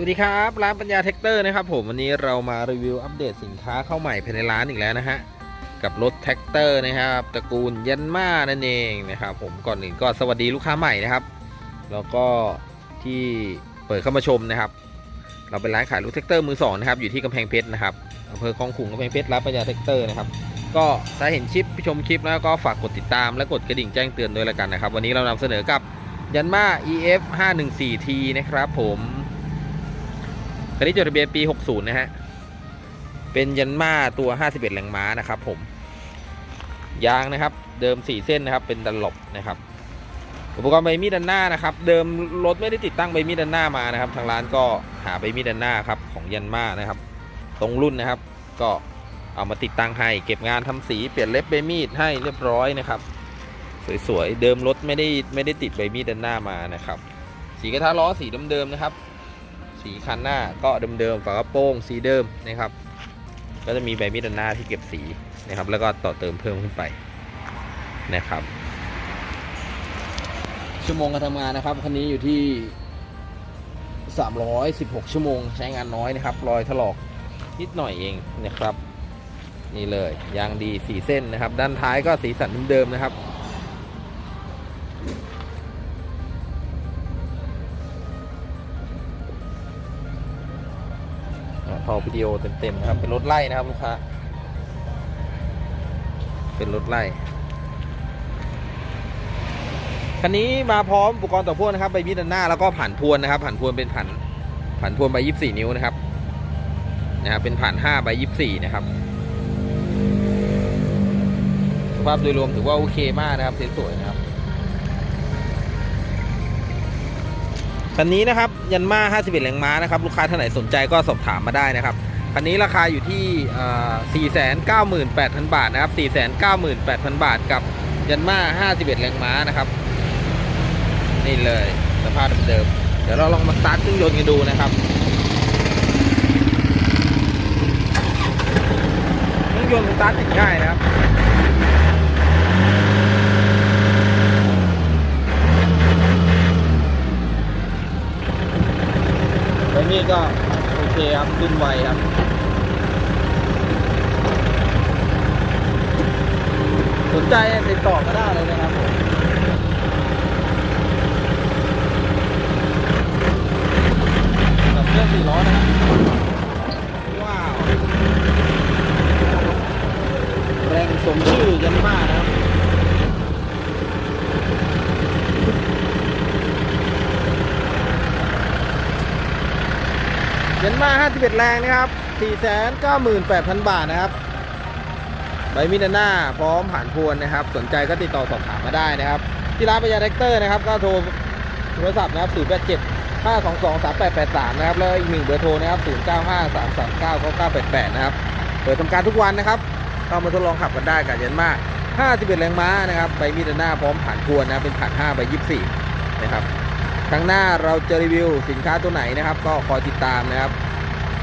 สวัสดีครับ ร้านปัญญาเทคเตอร์นะครับผมวันนี้เรามารีวิวอัปเดตสินค้าเข้าใหม่ภายในร้านอีกแล้วนะฮะกับรถแท็กเตอร์นะครับตระกูลยันมานั่นเองนะครับผมก่อนอื่นก็สวัสดีลูกค้าใหม่นะครับ แล้วก็ที่เปิดเข้ามาชมนะครับ เราเป็นร้านขายรถแท็กเตอร์มือสองนะครับอยู่ที่กำแพงเพชรนะครับอำเภอคลองขุงกำแพงเพชรร้านปัญญาเทคเตอร์นะครับก็ถ้าเห็นคลิปชมคลิปแล้วก็ฝากกดติดตามและกดกระดิ่งแจ้งเตือนด้วยละกันนะครับวันนี้เรานำเสนอกับยันมา EF 514T นะครับผม คันนี้จดทะเบียนปี 60 นะฮะ เป็นยันมาตัว 51 แรงม้านะครับผม ยางนะครับ เดิม 4 เส้นนะครับ เป็นดันหลบนะครับ อุปกรณ์ใบมีดด้านหน้านะครับ เดิมรถไม่ได้ติดตั้งใบมีดด้านหน้ามานะครับ ทางร้านก็หาใบมีดด้านหน้าครับของยันมานะครับ ตรงรุ่นนะครับ ก็เอามาติดตั้งให้ เก็บงานทำสี เปลี่ยนเล็บใบมีดให้เรียบร้อยนะครับ สวยๆ เดิมรถไม่ได้ไม่ได้ติดใบมีดด้านหน้ามานะครับ สีกระทะล้อสีเดิมๆนะครับ สีคันหน้าก็เดิมๆ ฝากระโปรงสีเดิมนะครับ ก็จะมีใบมีดด้านหน้าที่เก็บสีนะครับ แล้วก็ต่อเติมเพิ่มขึ้นไปนะครับ ชั่วโมงการทำงานนะครับคันนี้อยู่ที่ 316 ชั่วโมงใช้งานน้อยนะครับ รอยถลอกนิดหน่อยเองนะครับ นี่เลยยางดีสีเส้นนะครับ ด้านท้ายก็สีสันเดิมๆนะครับ อ่อวิดีโอเต็มๆนะครับ เป็นรถไล่นะครับลูกค้า เป็นรถไล่ คันนี้มาพร้อมอุปกรณ์ต่อพ่วงนะครับใบมีดด้านหน้าแล้วก็ผ่านพวนนะครับ ผ่านพวนเป็นผ่านผ่านพวนใบยี่สี่นิ้วนะครับ นะครับ เป็นผ่านห้าใบยี่สี่นะครับสภาพโดยรวมถือว่าโอเคมากนะครับสวยๆนะครับ คันนี้นะครับยันมา 51 แรงม้านะครับลูกค้าท่านไหนสนใจก็สอบถามมาได้นะครับคันนี้ราคาอยู่ที่ 498,000 บาทนะครับ 498,000 บาทกับยันมา 51 แรงม้านะครับ นี่เลยสภาพเดิมเดี๋ยวเราลองมาสตาร์ทเครื่องยนต์กันดูนะครับเครื่องยนต์สตาร์ทติดง่ายนะครับ แล้วนี่ ก็โอเคครับขึ้นไวครับสนใจติดต่อก็ได้เลยนะครับผมกับเครื่องสี่ล้อนะครับว้าว แรงสมชื่อยันมากนะครับ เยัน มา51 แรงนะครับ498,000 บาทนะครับ ใบมิดานหน้าพร้อมผ่านพวนนะครับ สนใจก็ติดต่อสอบถามมาได้นะครับ ที่ร้านปัญญาแท็กเตอร์นะครับ ก็โทรโทรศัพท์นะครับ087 522 3883 นะครับ แล้วอีกหนึ่งเบอร์โทรนะครับ 095 339 9988 นะครับ เปิดทำการทุกวันนะครับเข้ามาทดลองขับกันได้กับยันมาก 51 แรงม้านะครับใบมีดานหน้าพร้อมผ่านพวนนะครับเป็นผ่าน5ใบ24 นะครับครั้งหน้าเราจะรีวิวสินค้าตัวไหนนะครับ ก็คอยติดตามนะครับ